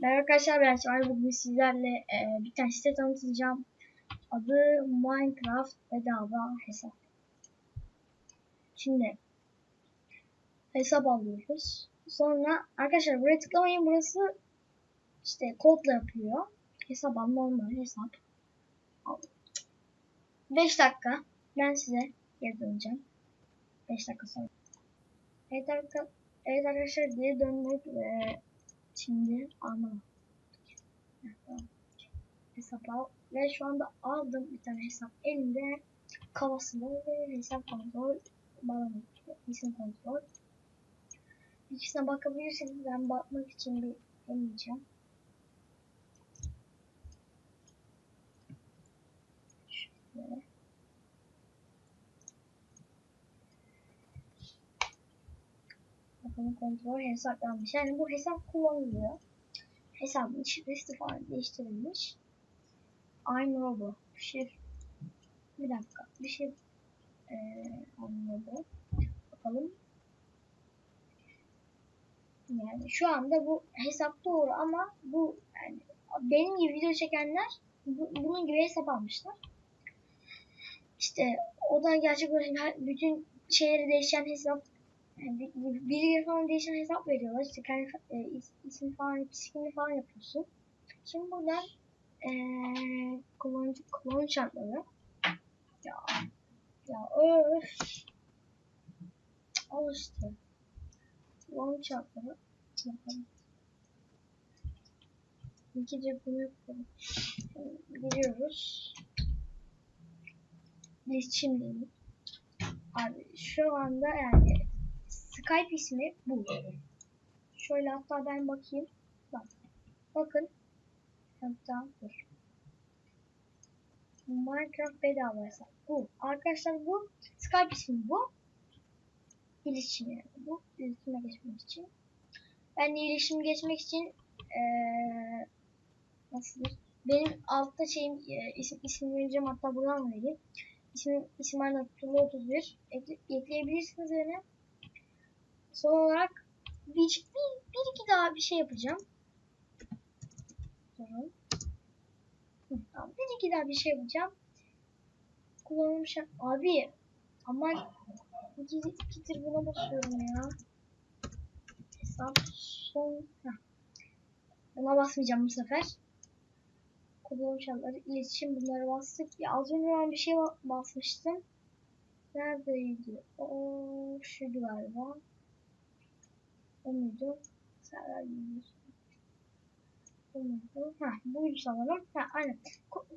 Merhaba arkadaşlar ben Şahin bugün sizlerle e, bir tane site tanıtacağım. Adı Minecraft bedava hesap. Şimdi hesap alıyoruz. Sonra arkadaşlar buraya tıklamayın burası işte kodla yapıyor. Hesap al normal hesap. Al. 5 dakika ben size geri döneceğim. 5 dakika sonra. Evet, arka- evet arkadaşlar geri döndük ve Şimdi ama hesap al. Ve şu anda aldım bir tane hesap. Elinde kafasında ve hesap kontrol bana isim kontrol. İkisine bakabilirsiniz. Ben bakmak için bir deneyeceğim Bakın kontrol hesaplanmış. Yani bu hesap kullanılıyor. Hesabın şifresi falan değiştirilmiş. I'm Robo. Şif bir dakika. Bir şey ee, anladı. Bakalım. Yani şu anda bu hesap doğru ama bu yani benim gibi video çekenler bu, bunun gibi hesap almışlar. İşte o da gerçek olarak bütün şeyleri değişen hesap yani bir, bir falan değişen hesap veriyorlar. İşte kendi e, is, isim falan, ismini falan yapıyorsun. Şimdi buradan e, kullanıcı kullanıcı şartları. Ya ya öf. Al işte. Kullanıcı şartları. Bakalım. İkinci bunu yapalım. Giriyoruz. İletişim Abi şu anda yani Skype ismi bu. Şöyle hatta ben bakayım. Bak. Bakın. Hatta dur. Minecraft bedava hesap. Bu. Arkadaşlar bu. Skype ismi bu. İletişim yani bu. İletişime geçmek için. Ben de geçmek için ee, nasıldır? Benim altta şeyim e, isim, isim vereceğim hatta buradan vereyim. İsim, isim aynı Tulu 31 ekle, ekleyebilirsiniz öyle. Son olarak bir, bir, bir iki daha bir şey yapacağım. Tamam. Bir iki daha bir şey yapacağım. Kullanım şart. Abi ama iki, ikidir buna basıyorum ya. Hesap son. Heh. Buna basmayacağım bu sefer. Kullanım şartları, iletişim bunları bastık. Ya az önce ben bir şey basmıştım. Neredeydi? O şuydu galiba. Server bilgisi. Bu muydu? Ha, buydu sanırım. Ha, aynen.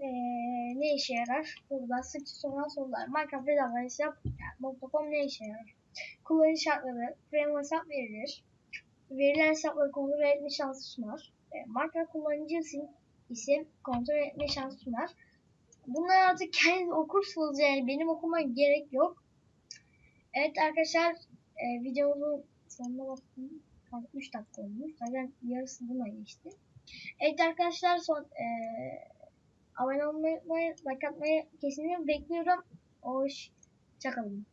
Ee, ne işe yarar? Burada sık sorulan sorular. Minecraft bedava hesap yani, ne işe yarar? Kullanıcı şartları, frame hesap verilir. Verilen hesapları kontrol etme şansı sunar. E, Minecraft kullanıcı isim, kontrol etme şansı sunar. Bunları artık kendiniz okursunuz yani benim okuma gerek yok. Evet arkadaşlar e, videomuzun sonuna baktım. 3 dakika olmuş. Zaten yarısı buna geçti. Evet arkadaşlar son e, abone olmayı, like atmayı kesinlikle bekliyorum. Hoşçakalın.